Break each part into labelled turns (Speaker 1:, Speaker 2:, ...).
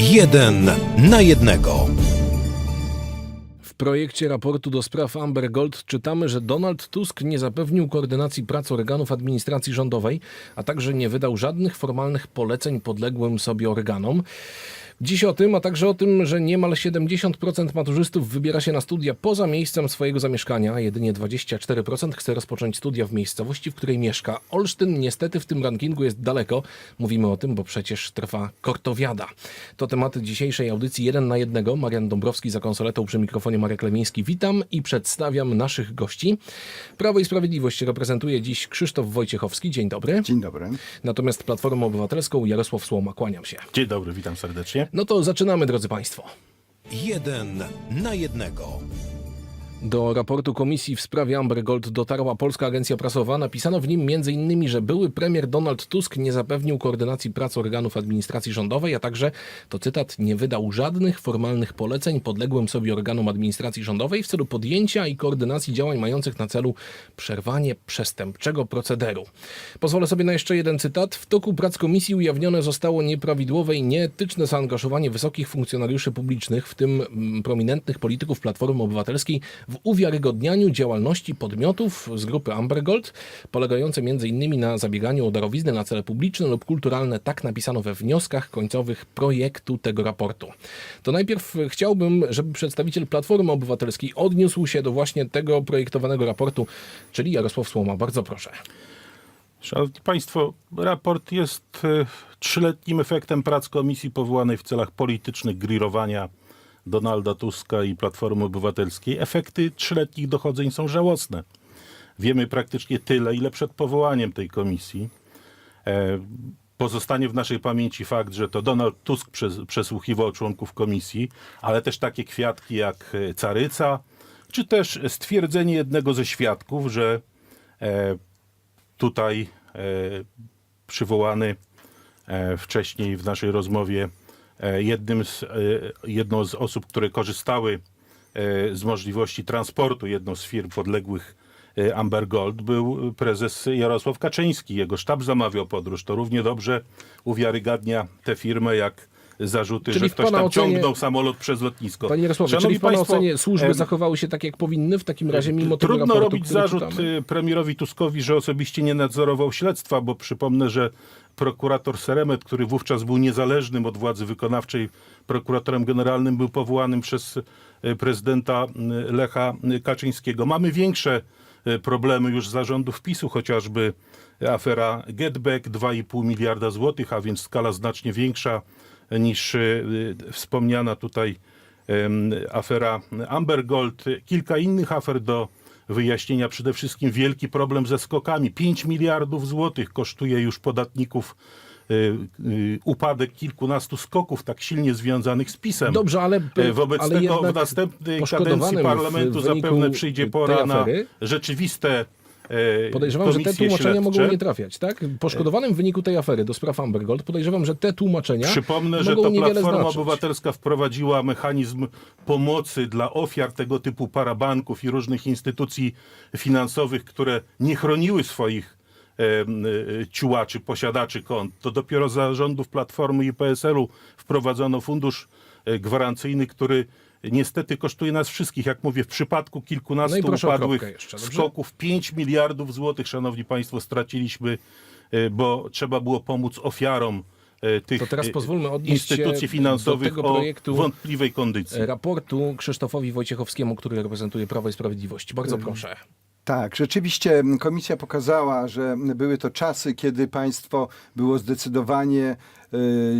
Speaker 1: Jeden na jednego.
Speaker 2: W projekcie raportu do spraw Amber Gold czytamy, że Donald Tusk nie zapewnił koordynacji prac organów administracji rządowej, a także nie wydał żadnych formalnych poleceń podległym sobie organom. Dziś o tym, a także o tym, że niemal 70% maturzystów wybiera się na studia poza miejscem swojego zamieszkania, a jedynie 24% chce rozpocząć studia w miejscowości, w której mieszka. Olsztyn niestety w tym rankingu jest daleko. Mówimy o tym, bo przecież trwa kortowiada. To tematy dzisiejszej audycji 1 na 1. Marian Dąbrowski za konsoletą przy mikrofonie Marek Lemiński. Witam i przedstawiam naszych gości. Prawo i Sprawiedliwość reprezentuje dziś Krzysztof Wojciechowski. Dzień dobry.
Speaker 3: Dzień dobry.
Speaker 2: Natomiast Platformą Obywatelską Jarosław Słoma. Kłaniam się.
Speaker 4: Dzień dobry, witam serdecznie.
Speaker 2: No to zaczynamy, drodzy Państwo.
Speaker 1: Jeden na jednego.
Speaker 2: Do raportu komisji w sprawie Amber Gold dotarła Polska Agencja Prasowa. Napisano w nim m.in., że były premier Donald Tusk nie zapewnił koordynacji prac organów administracji rządowej, a także, to cytat, nie wydał żadnych formalnych poleceń podległym sobie organom administracji rządowej w celu podjęcia i koordynacji działań mających na celu przerwanie przestępczego procederu. Pozwolę sobie na jeszcze jeden cytat. W toku prac komisji ujawnione zostało nieprawidłowe i nieetyczne zaangażowanie wysokich funkcjonariuszy publicznych, w tym mm, prominentnych polityków Platformy Obywatelskiej, w uwiarygodnianiu działalności podmiotów z grupy Amber Gold, polegające m.in. na zabieganiu o darowiznę na cele publiczne lub kulturalne, tak napisano we wnioskach końcowych projektu tego raportu. To najpierw chciałbym, żeby przedstawiciel Platformy Obywatelskiej odniósł się do właśnie tego projektowanego raportu, czyli Jarosław Słoma. Bardzo proszę.
Speaker 4: Szanowni Państwo, raport jest e, trzyletnim efektem prac komisji powołanej w celach politycznych grillowania Donalda Tuska i Platformy Obywatelskiej. Efekty trzyletnich dochodzeń są żałosne. Wiemy praktycznie tyle, ile przed powołaniem tej komisji. E, Pozostanie w naszej pamięci fakt, że to Donald Tusk przes- przesłuchiwał członków komisji, ale też takie kwiatki jak e, Caryca, czy też stwierdzenie jednego ze świadków, że e, tutaj e, przywołany e, wcześniej w naszej rozmowie jednym z, e, jedną z osób, które korzystały e, z możliwości transportu jedną z firm podległych e, Amber Gold był prezes Jarosław Kaczyński. Jego sztab zamawiał podróż. To równie dobrze uwiarygadnia tę firmę jak zarzuty,
Speaker 2: Czyli
Speaker 4: że ktoś tam
Speaker 2: ocenie-
Speaker 4: ciągnął samolot przez lotnisko.
Speaker 2: Panie Jarosławie,
Speaker 4: Szanowni
Speaker 2: czyli w Pana
Speaker 4: państwo,
Speaker 2: ocenie służby
Speaker 4: em,
Speaker 2: zachowały się tak, jak powinny w takim razie, mimo tego
Speaker 4: Trudno
Speaker 2: raportu,
Speaker 4: robić zarzut
Speaker 2: czytamy?
Speaker 4: y, premierowi Tuskowi, że osobiście nie nadzorował śledztwa, bo przypomnę, że prokurator Seremet, który wówczas był niezależnym od władzy wykonawczej, prokuratorem generalnym był powołanym przez y, prezydenta y, Lecha Kaczyńskiego. Mamy większe problemy już zarządów PiSu, chociażby afera Getback 2,5 miliarda złotych, a więc skala znacznie większa niż y, wspomniana tutaj afera Amber Gold, kilka innych afer do wyjaśnienia. Przede wszystkim wielki problem ze skokami. 5 miliardów złotych kosztuje już podatników y, y, upadek kilkunastu skoków tak silnie związanych z PiSem.
Speaker 2: Dobrze, ale,
Speaker 4: E, Wobec
Speaker 2: ale
Speaker 4: tego w następnej kadencji parlamentu zapewne przyjdzie pora na rzeczywiste
Speaker 2: Podejrzewam, że te tłumaczenia
Speaker 4: śledcze.
Speaker 2: mogą nie trafiać, tak? Poszkodowanym w wyniku tej afery do spraw Amber Gold podejrzewam, że te tłumaczenia
Speaker 4: Przypomnę, że to Platforma
Speaker 2: znaczyć.
Speaker 4: Obywatelska wprowadziła mechanizm pomocy dla ofiar tego typu parabanków i różnych instytucji finansowych, które nie chroniły swoich e, ciułaczy, posiadaczy kont. To dopiero za rządów Platformy i PSL-u wprowadzono fundusz e, gwarancyjny, który niestety kosztuje nas wszystkich. Jak mówię, w przypadku kilkunastu
Speaker 2: No o
Speaker 4: upadłych
Speaker 2: jeszcze,
Speaker 4: skoków 5 miliardów złotych, szanowni państwo, straciliśmy, e, bo trzeba było pomóc ofiarom e, tych
Speaker 2: To teraz
Speaker 4: e,
Speaker 2: pozwólmy odnieść się
Speaker 4: instytucji finansowych
Speaker 2: do tego
Speaker 4: o
Speaker 2: projektu
Speaker 4: wątpliwej kondycji.
Speaker 2: raportu Krzysztofowi Wojciechowskiemu, który reprezentuje Prawo i Sprawiedliwość. Bardzo proszę.
Speaker 3: Tak, rzeczywiście komisja pokazała, że były to czasy, kiedy państwo było zdecydowanie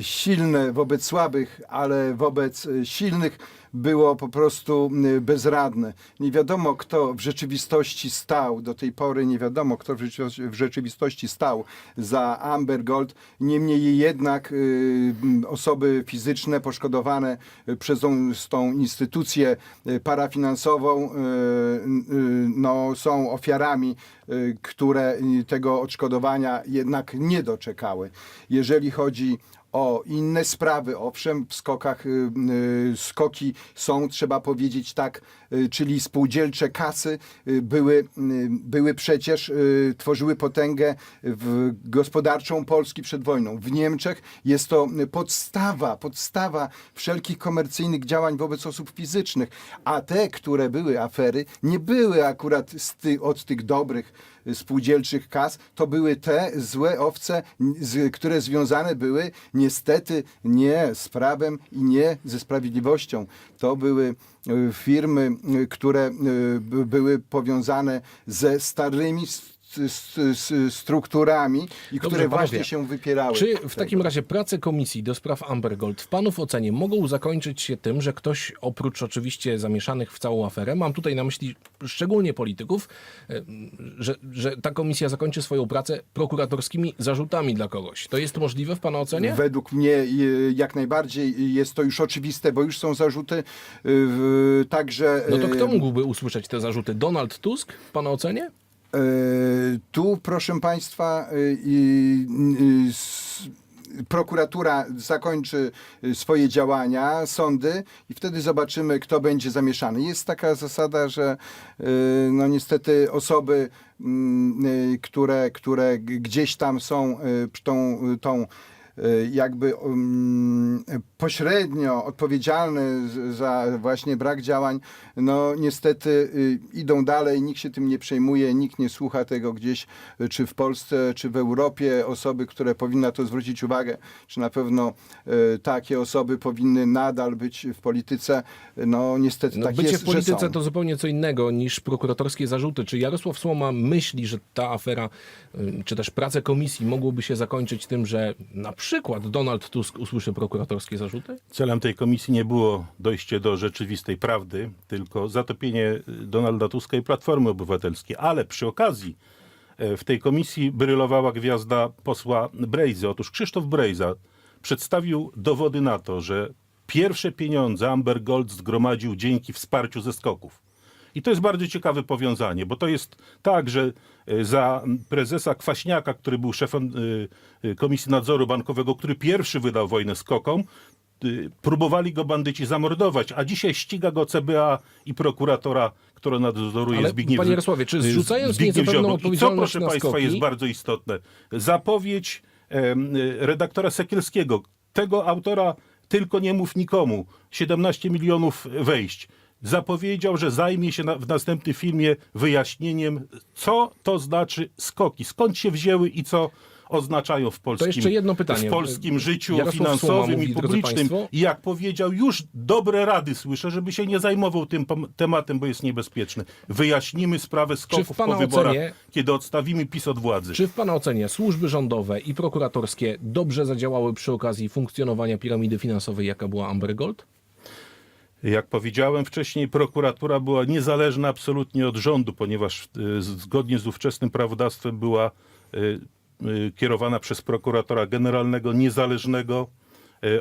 Speaker 3: silne wobec słabych, ale wobec e, silnych było po prostu m, bezradne. Nie wiadomo, kto w rzeczywistości stał, do tej pory nie wiadomo, kto w rzeczywistości, stał za Amber Gold. Niemniej jednak y, osoby fizyczne poszkodowane y, przez tą, instytucję y, parafinansową y, y, no, są ofiarami, y, które y, tego odszkodowania jednak nie doczekały. Jeżeli chodzi o inne sprawy. Owszem, w skokach y, y, skoki są, trzeba powiedzieć tak, y, czyli spółdzielcze kasy były, były przecież, tworzyły potęgę gospodarczą Polski przed wojną. W Niemczech jest to podstawa, podstawa wszelkich komercyjnych działań wobec osób fizycznych, a te, które były afery, nie były akurat ty, od tych dobrych spółdzielczych kas, to były te złe owce, które związane były niestety nie z prawem i nie ze sprawiedliwością. To były y, firmy, y, które by- były powiązane ze starymi strukturami i które
Speaker 2: panowie,
Speaker 3: właśnie się wypierały.
Speaker 2: Czy w takim razie prace komisji do spraw Amber Gold w panów ocenie mogą zakończyć się tym, że ktoś oprócz oczywiście zamieszanych w całą aferę, mam tutaj na myśli szczególnie polityków, e, że, że ta komisja zakończy swoją pracę prokuratorskimi zarzutami dla kogoś. To jest możliwe w pana ocenie?
Speaker 3: Według mnie y, jak najbardziej jest to już oczywiste, bo już są zarzuty w- także...
Speaker 2: No to kto mógłby usłyszeć te zarzuty? Donald Tusk w pana ocenie?
Speaker 3: E, Tu, proszę Państwa, e, prokuratura zakończy e, swoje działania, sądy i wtedy zobaczymy, kto będzie zamieszany. Jest taka zasada, że no niestety osoby, mm, które, które gdzieś tam są tą, tą jakby um, pośrednio odpowiedzialne z- za właśnie brak działań, no niestety y, idą dalej, nikt się tym nie przejmuje, nikt nie słucha tego gdzieś, y, czy w Polsce, czy w Europie, osoby, które powinny na to zwrócić uwagę, czy na pewno y, takie osoby powinny nadal być w polityce, no niestety
Speaker 2: No,
Speaker 3: tak
Speaker 2: bycie
Speaker 3: jest,
Speaker 2: w polityce to zupełnie co innego niż prokuratorskie zarzuty. Czy Jarosław Słoma myśli, że ta afera, y, czy też prace komisji mogłoby się zakończyć tym, że na przykład Donald Tusk usłyszy prokuratorskie zarzuty?
Speaker 4: Celem tej komisji nie było dojście do rzeczywistej prawdy, tylko zatopienie y, Donalda Tuska i Platformy Obywatelskiej. Ale przy okazji e, w tej komisji brylowała gwiazda posła Brejzy. Otóż Krzysztof Brejza przedstawił dowody na to, że pierwsze pieniądze Amber Gold zgromadził dzięki wsparciu ze skoków. I to jest bardzo ciekawe powiązanie, bo to jest tak, że e, za prezesa Kwaśniaka, który był szefem e, e, Komisji Nadzoru Bankowego, który pierwszy wydał wojnę skokom, próbowali go bandyci zamordować, a dzisiaj ściga go CBA i prokuratora, która nadzoruje
Speaker 2: Ale,
Speaker 4: Zbigniew
Speaker 2: panie Jarosławie, czy zrzucając
Speaker 4: Zbigniew Ziobro. I co, proszę Państwa,
Speaker 2: skoki-
Speaker 4: jest bardzo istotne. Zapowiedź redaktora Sekielskiego, tego autora tylko nie mów nikomu, 17 milionów wejść. Zapowiedział, że zajmie się na, w następnym filmie wyjaśnieniem, co to znaczy skoki, skąd się wzięły i co oznaczają w polskim,
Speaker 2: jeszcze jedno pytanie.
Speaker 4: w polskim życiu
Speaker 2: Jarosław
Speaker 4: finansowym
Speaker 2: mówi,
Speaker 4: i publicznym. I jak powiedział, już dobre rady słyszę, żeby się nie zajmował tym tematem, bo jest niebezpieczny. Wyjaśnimy sprawę skoków po wyborach,
Speaker 2: ocenie-
Speaker 4: kiedy odstawimy PiS od władzy.
Speaker 2: Czy w pana ocenie służby rządowe i prokuratorskie dobrze zadziałały przy okazji funkcjonowania piramidy finansowej, jaka była Amber Gold?
Speaker 4: Jak powiedziałem wcześniej, prokuratura była niezależna absolutnie od rządu, ponieważ y, zgodnie z ówczesnym prawodawstwem była y, y, kierowana przez prokuratora generalnego, niezależnego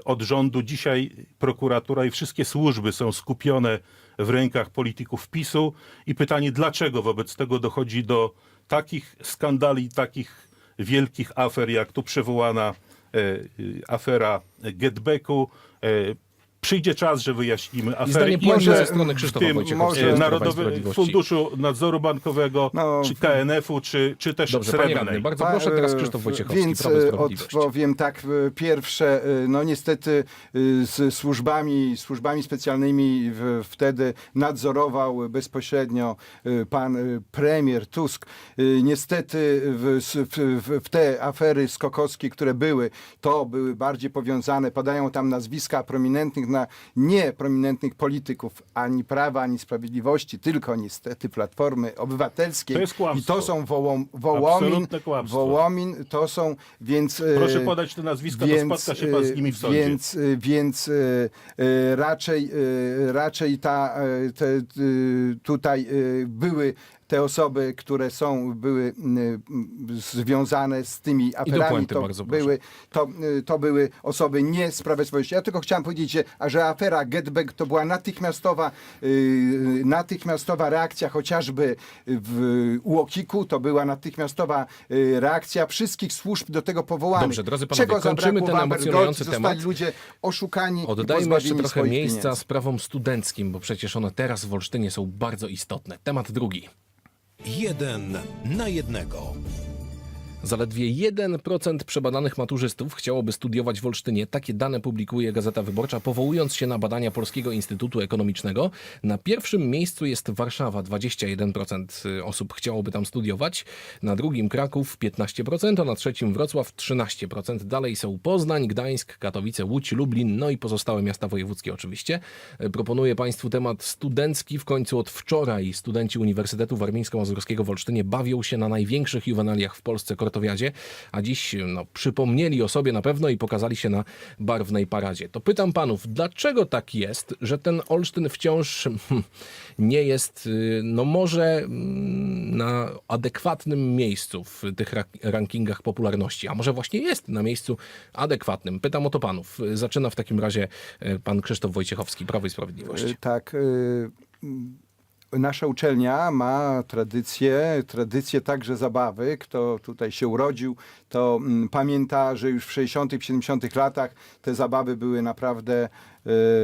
Speaker 4: od rządu. Dzisiaj prokuratura i wszystkie służby są skupione w rękach polityków PiSu i pytanie, dlaczego wobec tego dochodzi do takich skandali, takich wielkich afer, jak tu przywołana e, afera Getbacku. Przyjdzie czas, że wyjaśnimy afery.
Speaker 2: zdanie
Speaker 4: I może
Speaker 2: ze strony
Speaker 4: w
Speaker 2: Krzysztofa
Speaker 4: tym
Speaker 2: Sprawiedliwości.
Speaker 4: Funduszu Nadzoru Bankowego,
Speaker 3: No,
Speaker 4: czy KNF-u, czy, czy też
Speaker 2: Dobrze, panie
Speaker 4: Srebrnej.
Speaker 2: radny, bardzo
Speaker 3: Pa-
Speaker 2: proszę teraz Krzysztof Wojciechowski,
Speaker 3: Więc e, odpowiem tak, e, pierwsze, e, no niestety z służbami, służbami specjalnymi w, wtedy nadzorował bezpośrednio pan premier Tusk. Niestety w, w, w te afery skokowskie, które były, to były bardziej powiązane, padają tam nazwiska prominentnych, na nieprominentnych polityków, ani Prawa, ani Sprawiedliwości, tylko niestety Platformy Obywatelskiej.
Speaker 4: To jest kłamstwo.
Speaker 3: I to są wołom, Wołomin,
Speaker 4: Absolutne kłamstwo.
Speaker 3: Wołomin, to są, więc... e,
Speaker 4: Proszę podać te nazwiska, to spotka się pan z nimi w
Speaker 3: e,
Speaker 4: sądzie.
Speaker 3: Więc, e, więc e, e, raczej, e, raczej ta, e, te, e, tutaj e, były te osoby, które są, były y, y, związane z tymi aferami, to
Speaker 2: bardzo
Speaker 3: były, to, y, to były osoby nie z Prawa. Ja tylko chciałem powiedzieć, że, a że afera Getback to była natychmiastowa, y, natychmiastowa reakcja chociażby w UOKiK-u, to była natychmiastowa y, reakcja wszystkich służb do tego powołanych.
Speaker 2: Dobrze, drodzy panowie,
Speaker 3: Czego
Speaker 2: kończymy ten emocjonujący temat.
Speaker 3: ludzie oszukani
Speaker 2: Oddajmy jeszcze trochę miejsca
Speaker 3: pieniędzy.
Speaker 2: sprawom studenckim, bo przecież one teraz w Olsztynie są bardzo istotne. Temat drugi.
Speaker 1: Jeden na jednego.
Speaker 2: Zaledwie 1% przebadanych maturzystów chciałoby studiować w Olsztynie. Takie dane publikuje Gazeta Wyborcza, powołując się na badania Polskiego Instytutu Ekonomicznego. Na pierwszym miejscu jest Warszawa, 21% osób chciałoby tam studiować. Na drugim Kraków 15%, a na trzecim Wrocław 13%. Dalej są Poznań, Gdańsk, Katowice, Łódź, Lublin, no i pozostałe miasta wojewódzkie oczywiście. Proponuję Państwu temat studencki. W końcu od wczoraj studenci Uniwersytetu Warmińsko-Mazurskiego w Olsztynie bawią się na największych juwenaliach w Polsce kortowiadzie, a dziś no, przypomnieli o sobie na pewno i pokazali się na barwnej paradzie. To pytam panów, dlaczego tak jest, że ten Olsztyn wciąż hmm, nie jest, y, no może mm, na adekwatnym miejscu w tych ra- rankingach popularności, a może właśnie jest na miejscu adekwatnym? Pytam o to panów. Zaczyna w takim razie y, pan Krzysztof Wojciechowski, Prawo i Sprawiedliwość.
Speaker 3: Y, Tak. y, Nasza uczelnia ma tradycję, tradycję także zabawy. Kto tutaj się urodził, to mm, pamięta, że już w 60., 70. latach te zabawy były naprawdę,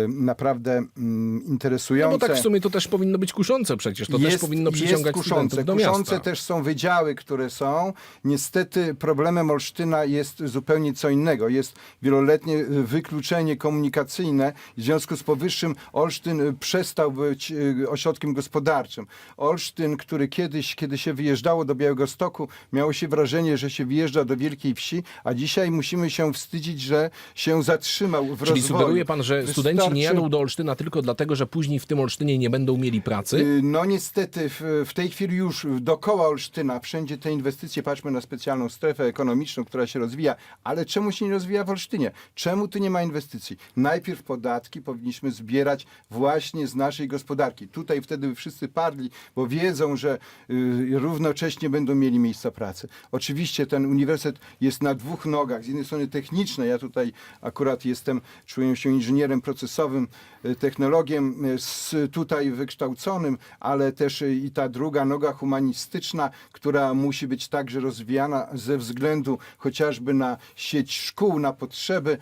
Speaker 3: naprawdę mm,
Speaker 2: No
Speaker 3: interesujące.
Speaker 2: bo tak w sumie to też powinno być kuszące przecież, to też powinno przyciągać
Speaker 3: jest kuszące.
Speaker 2: do
Speaker 3: kuszące
Speaker 2: miasta.
Speaker 3: też są wydziały, które są. Niestety problemem Olsztyna jest zupełnie co innego. Jest wieloletnie y, wykluczenie komunikacyjne. W związku z powyższym Olsztyn y, przestał być y, ośrodkiem gospodarczym. Olsztyn, który kiedyś, kiedy się wyjeżdżało do Białegostoku, miało się wrażenie, że się wyjeżdża do Wielkiej Wsi, a dzisiaj musimy się wstydzić, że się zatrzymał w
Speaker 2: Czyli
Speaker 3: rozwoju.
Speaker 2: sugeruje pan, że studenci nie jadą do Olsztyna tylko dlatego, że później w tym Olsztynie nie będą mieli pracy?
Speaker 3: Y, No niestety w, w tej chwili już dookoła Olsztyna wszędzie te inwestycje, patrzmy na specjalną strefę ekonomiczną, która się rozwija, ale czemu się nie rozwija w Olsztynie? Czemu tu nie ma inwestycji? Najpierw podatki powinniśmy zbierać właśnie z naszej gospodarki. Tutaj wtedy by wszyscy padli, bo wiedzą, że y, równocześnie będą mieli miejsca pracy. Oczywiście ten uniwersytet jest na dwóch nogach. Z jednej strony techniczne, ja tutaj akurat jestem, czuję się inżynierem procesowym, y, technologiem y, tutaj wykształconym, ale też y, i ta druga noga humanistyczna, która musi być także rozwijana ze względu chociażby na sieć szkół, na potrzeby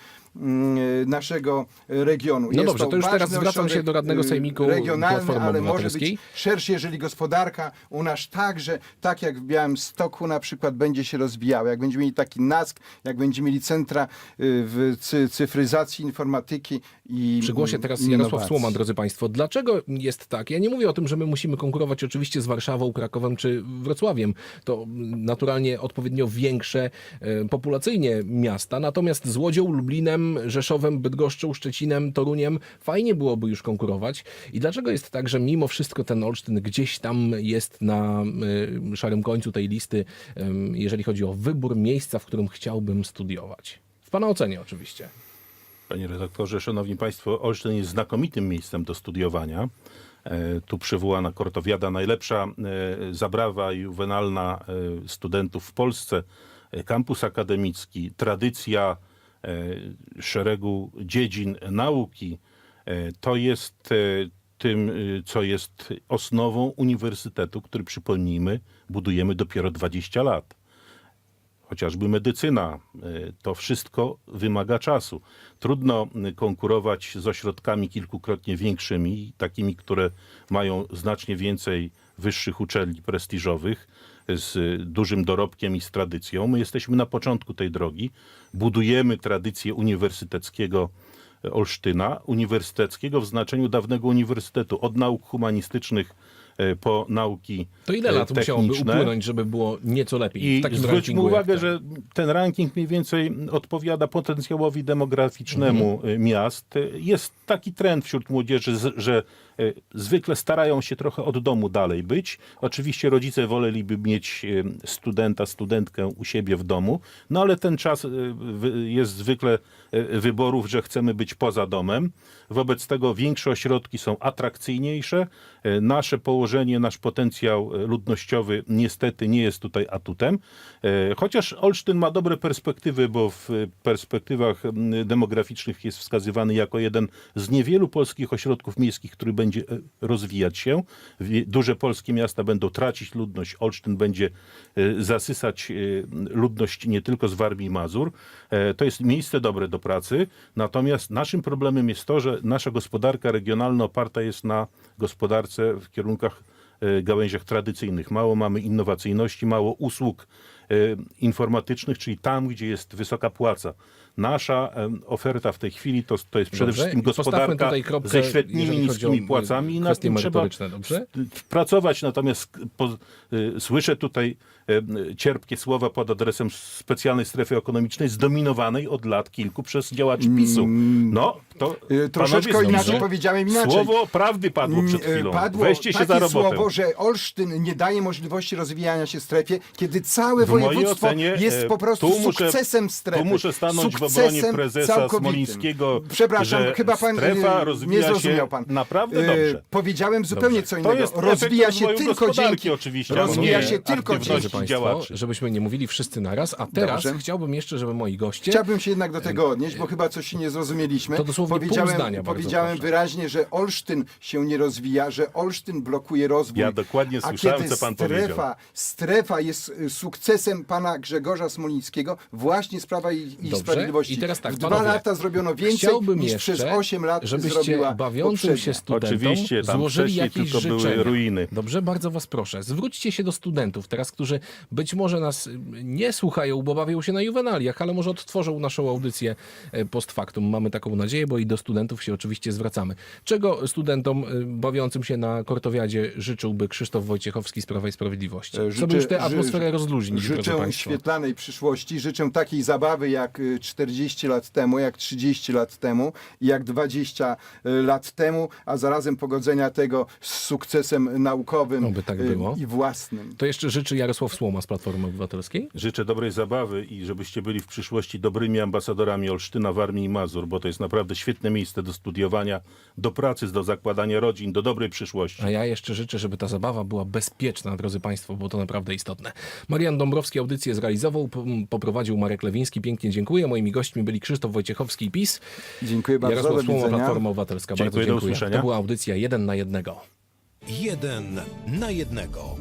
Speaker 3: naszego regionu.
Speaker 2: No dobrze, to już teraz
Speaker 3: ważny
Speaker 2: zwracam się
Speaker 3: ośrodek,
Speaker 2: do radnego
Speaker 3: y,
Speaker 2: sejmiku Platformy
Speaker 3: ale może
Speaker 2: Obywatelskiej.
Speaker 3: być szerszy, jeżeli gospodarka u nas także, tak jak w Białymstoku na przykład, będzie się rozwijała. Jak będziemy mieli taki NASK, jak będziemy mieli centra y, w cy, cyfryzacji informatyki i
Speaker 2: Przy głosie teraz
Speaker 3: i
Speaker 2: Jarosław
Speaker 3: innowacji.
Speaker 2: Słoma, drodzy Państwo. Dlaczego jest tak? Ja nie mówię o tym, że my musimy konkurować oczywiście z Warszawą, Krakowem czy Wrocławiem. To mm, naturalnie odpowiednio większe e, populacyjnie miasta. Natomiast z Łodzią, Lublinem, Rzeszowem, Bydgoszczą, Szczecinem, Toruniem fajnie byłoby już konkurować. I dlaczego jest tak, że mimo wszystko ten Olsztyn gdzieś tam jest na e, szarym końcu tej listy, em, jeżeli chodzi o wybór miejsca, w którym chciałbym studiować? W Pana ocenie oczywiście.
Speaker 4: Panie redaktorze, szanowni państwo, Olsztyn jest znakomitym miejscem do studiowania. E, Tu przywołana Kortowiada, najlepsza e, zabrawa juwenalna e, studentów w Polsce, kampus akademicki, tradycja szeregu dziedzin nauki. E, To jest e, tym, e, co jest osnową uniwersytetu, który przypomnijmy, budujemy dopiero 20 lat chociażby medycyna, to wszystko wymaga czasu. Trudno konkurować z ośrodkami kilkukrotnie większymi, takimi, które mają znacznie więcej wyższych uczelni prestiżowych, z dużym dorobkiem i z tradycją. My jesteśmy na początku tej drogi. Budujemy tradycję uniwersyteckiego y, Olsztyna, uniwersyteckiego w znaczeniu dawnego uniwersytetu, od nauk humanistycznych y, po nauki
Speaker 2: To ile
Speaker 4: y,
Speaker 2: lat musiałoby
Speaker 4: techniczne.
Speaker 2: upłynąć, żeby było nieco lepiej?
Speaker 4: I zwróćmy uwagę,
Speaker 2: ten?
Speaker 4: że ten ranking mniej więcej odpowiada potencjałowi demograficznemu
Speaker 2: Mhm.
Speaker 4: miast. Jest taki trend wśród młodzieży, że e, zwykle starają się trochę od domu dalej być. Oczywiście rodzice woleliby mieć e, studenta, studentkę u siebie w domu, no ale ten czas e, jest zwykle e, wyborów, że chcemy być poza domem. Wobec tego większe ośrodki są atrakcyjniejsze. E, Nasze położenie, nasz potencjał e, ludnościowy niestety nie jest tutaj atutem. E, Chociaż Olsztyn ma dobre perspektywy, bo w e, perspektywach demograficznych jest wskazywany jako jeden z niewielu polskich ośrodków miejskich, który będzie e, rozwijać się. Duże polskie miasta będą tracić ludność, Olsztyn będzie e, zasysać e, ludność nie tylko z Warmii i Mazur. To jest miejsce dobre do pracy, natomiast naszym problemem jest to, że nasza gospodarka regionalna oparta jest na gospodarce w kierunkach gałęziach tradycyjnych. Mało mamy innowacyjności, mało usług informatycznych, czyli tam, gdzie jest wysoka płaca. Nasza oferta w tej chwili to, to jest przede
Speaker 2: Dobrze,
Speaker 4: wszystkim gospodarka
Speaker 2: kropkę,
Speaker 4: ze
Speaker 2: o,
Speaker 4: niskimi
Speaker 2: y,
Speaker 4: płacami i
Speaker 2: kwestie
Speaker 4: tym trzeba
Speaker 2: dobrze?
Speaker 4: pracować. Natomiast po, y, słyszę tutaj y, cierpkie słowa pod adresem specjalnej strefy ekonomicznej zdominowanej od lat kilku przez działaczy PiSu. No, to
Speaker 3: Y, Troszeczkę
Speaker 4: panowie
Speaker 3: inaczej powiedziałem inaczej.
Speaker 4: Słowo prawdy padło przed
Speaker 3: Mm,
Speaker 4: chwilą.
Speaker 3: Padło
Speaker 4: Weźcie się za robotę.
Speaker 3: słowo, że Olsztyn nie daje możliwości rozwijania się strefie, kiedy całe
Speaker 4: W
Speaker 3: województwo
Speaker 4: ocenie,
Speaker 3: jest
Speaker 4: e,
Speaker 3: po prostu
Speaker 4: tu muszę-
Speaker 3: sukcesem strefy.
Speaker 4: tu muszę stanąć w
Speaker 3: Sukcesem
Speaker 4: obronie prezesa
Speaker 3: całkowitym.
Speaker 4: Smolińskiego,
Speaker 3: Przepraszam,
Speaker 4: że
Speaker 3: chyba pan
Speaker 4: strefa rozwija
Speaker 3: nie
Speaker 4: się
Speaker 3: zrozumiał pan.
Speaker 4: naprawdę
Speaker 3: E,
Speaker 4: dobrze.
Speaker 3: Powiedziałem zupełnie
Speaker 4: Dobrze.
Speaker 3: co
Speaker 4: To
Speaker 3: innego.
Speaker 4: jest
Speaker 3: rozwija
Speaker 4: efekt
Speaker 3: się
Speaker 4: rozwoju
Speaker 3: tylko
Speaker 4: gospodarki
Speaker 3: dzięki
Speaker 4: oczywiście, a
Speaker 3: rozwija
Speaker 4: nie
Speaker 3: się tylko
Speaker 4: aktywności
Speaker 3: dzięki
Speaker 2: Drodzy Państwo, żebyśmy nie mówili wszyscy naraz, a teraz
Speaker 3: Dobrze.
Speaker 2: chciałbym jeszcze, żeby moi goście...
Speaker 3: Chciałbym się jednak do tego odnieść, bo chyba coś się nie zrozumieliśmy.
Speaker 2: To dosłownie pół zdania, bardzo
Speaker 3: powiedziałem
Speaker 2: proszę.
Speaker 3: wyraźnie, że Olsztyn się nie rozwija, że Olsztyn blokuje rozwój.
Speaker 4: Ja dokładnie
Speaker 3: A
Speaker 4: słyszałem,
Speaker 3: kiedy
Speaker 4: co pan
Speaker 3: strefa,
Speaker 4: powiedział.
Speaker 3: Strefa jest y, sukcesem pana Grzegorza Smolińskiego, właśnie Sprawa i, i
Speaker 2: Dobrze.
Speaker 3: Sprawiedliwości.
Speaker 2: I teraz tak,
Speaker 3: w dwa
Speaker 2: panowie,
Speaker 3: lata zrobiono więcej
Speaker 2: Chciałbym
Speaker 3: niż
Speaker 2: jeszcze,
Speaker 3: przez 8 lat
Speaker 2: żebyście
Speaker 3: zrobiła
Speaker 2: bawiącym
Speaker 3: poprzednia.
Speaker 2: się studentom
Speaker 4: Oczywiście, tam
Speaker 2: złożyli
Speaker 4: wcześniej
Speaker 2: jakieś
Speaker 4: tylko były
Speaker 2: życzenia.
Speaker 4: ruiny.
Speaker 2: Dobrze, bardzo was proszę. Zwróćcie się do studentów teraz, którzy być może nas nie słuchają, bo bawią się na juwenaliach, ale może odtworzą naszą audycję e, post factum. Mamy taką nadzieję, bo i do studentów się oczywiście zwracamy. Czego studentom y, bawiącym się na Kortowiadzie życzyłby Krzysztof Wojciechowski z Prawa i Sprawiedliwości? Co by już tę
Speaker 3: ży-
Speaker 2: atmosferę rozluźnić,
Speaker 3: Życzę świetlanej przyszłości, życzę takiej zabawy jak y, 40 lat temu, jak 30 lat temu, jak 20 lat temu, a zarazem pogodzenia tego z sukcesem naukowym
Speaker 2: Oby tak
Speaker 3: y,
Speaker 2: było.
Speaker 3: i własnym.
Speaker 2: To jeszcze życzy Jarosław Słoma z Platformy Obywatelskiej.
Speaker 4: Życzę dobrej zabawy i żebyście byli w przyszłości dobrymi ambasadorami Olsztyna, Warmii i Mazur, bo to jest naprawdę świetne miejsce do studiowania, do pracy, do zakładania rodzin, do dobrej przyszłości.
Speaker 2: A ja jeszcze życzę, żeby ta zabawa była bezpieczna, drodzy Państwo, bo to naprawdę istotne. Marian Dąbrowski audycję zrealizował, po- poprowadził Marek Lewiński. Pięknie dziękuję. Moimi gośćmi byli Krzysztof Wojciechowski i PiS,
Speaker 3: Dziękuję bardzo,
Speaker 2: Jarosław
Speaker 3: do
Speaker 2: Słoma,
Speaker 3: widzenia.
Speaker 2: Platforma Obywatelska.
Speaker 4: Dziękuję,
Speaker 2: bardzo
Speaker 4: do
Speaker 2: dziękuję.
Speaker 4: usłyszenia.
Speaker 2: To była audycja jeden na jednego.
Speaker 1: Jeden na jednego.